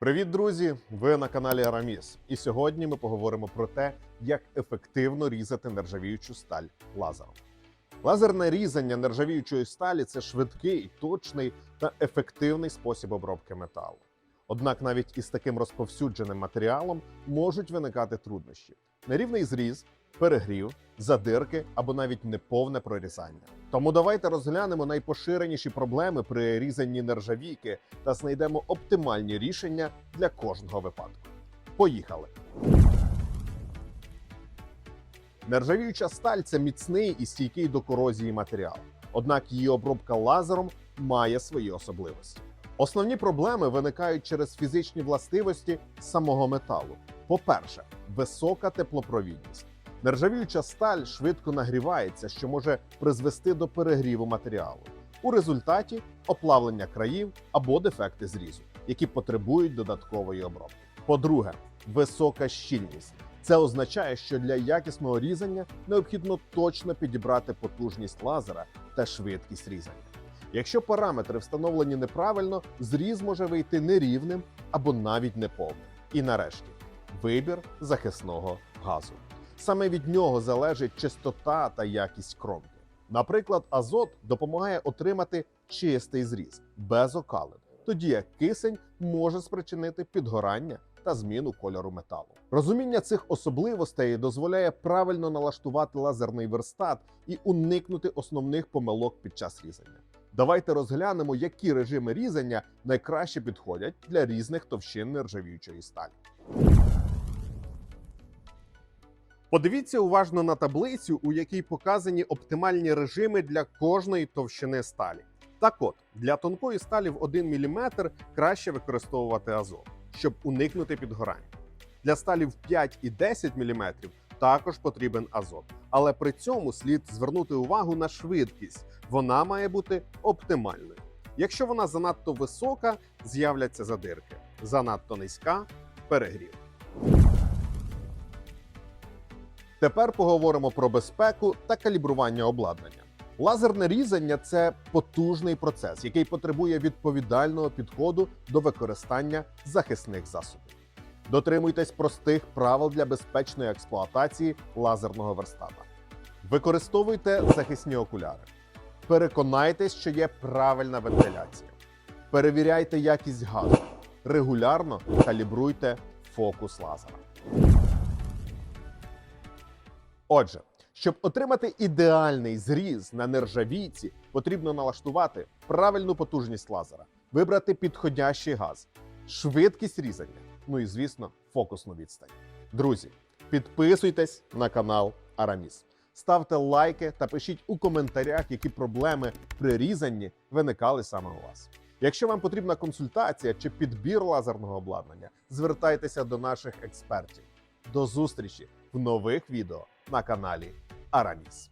Привіт, друзі! Ви на каналі Араміс. І сьогодні ми поговоримо про те, як ефективно різати нержавіючу сталь лазером. Лазерне різання нержавіючої сталі це швидкий, точний та ефективний спосіб обробки металу. Однак навіть із таким розповсюдженим матеріалом можуть виникати труднощі: нерівний зріз, перегрів, задирки або навіть неповне прорізання. Тому давайте розглянемо найпоширеніші проблеми при різанні нержавійки та знайдемо оптимальні рішення для кожного випадку. Поїхали! Нержавіюча сталь це міцний і стійкий до корозії матеріал. Однак її обробка лазером має свої особливості. Основні проблеми виникають через фізичні властивості самого металу. По-перше, висока теплопровідність. Нержавіюча сталь швидко нагрівається, що може призвести до перегріву матеріалу. У результаті оплавлення країв або дефекти зрізу, які потребують додаткової обробки. По-друге, висока щільність. Це означає, що для якісного різання необхідно точно підібрати потужність лазера та швидкість різання. Якщо параметри встановлені неправильно, зріз може вийти нерівним або навіть неповним. І нарешті вибір захисного газу. Саме від нього залежить чистота та якість кромки. Наприклад, азот допомагає отримати чистий зріз без окалин, тоді як кисень може спричинити підгорання та зміну кольору металу. Розуміння цих особливостей дозволяє правильно налаштувати лазерний верстат і уникнути основних помилок під час різання. Давайте розглянемо, які режими різання найкраще підходять для різних товщин нержавіючої сталі. Подивіться уважно на таблицю, у якій показані оптимальні режими для кожної товщини сталі. Так от, для тонкої сталі в 1 мм краще використовувати азот, щоб уникнути підгорання. Для сталі в 5 і 10 мм також потрібен азот, але при цьому слід звернути увагу на швидкість. Вона має бути оптимальною. Якщо вона занадто висока, з'являться задирки, занадто низька перегрів. Тепер поговоримо про безпеку та калібрування обладнання. Лазерне різання це потужний процес, який потребує відповідального підходу до використання захисних засобів. Дотримуйтесь простих правил для безпечної експлуатації лазерного верстата. Використовуйте захисні окуляри. Переконайтесь, що є правильна вентиляція. Перевіряйте якість газу. Регулярно калібруйте фокус лазера. Отже, щоб отримати ідеальний зріз на нержавійці, потрібно налаштувати правильну потужність лазера, вибрати підходящий газ, швидкість різання, ну і звісно, фокусну відстань. Друзі, підписуйтесь на канал Араміс, ставте лайки та пишіть у коментарях, які проблеми при різанні виникали саме у вас. Якщо вам потрібна консультація чи підбір лазерного обладнання, звертайтеся до наших експертів. До зустрічі в нових відео на каналі Араміс.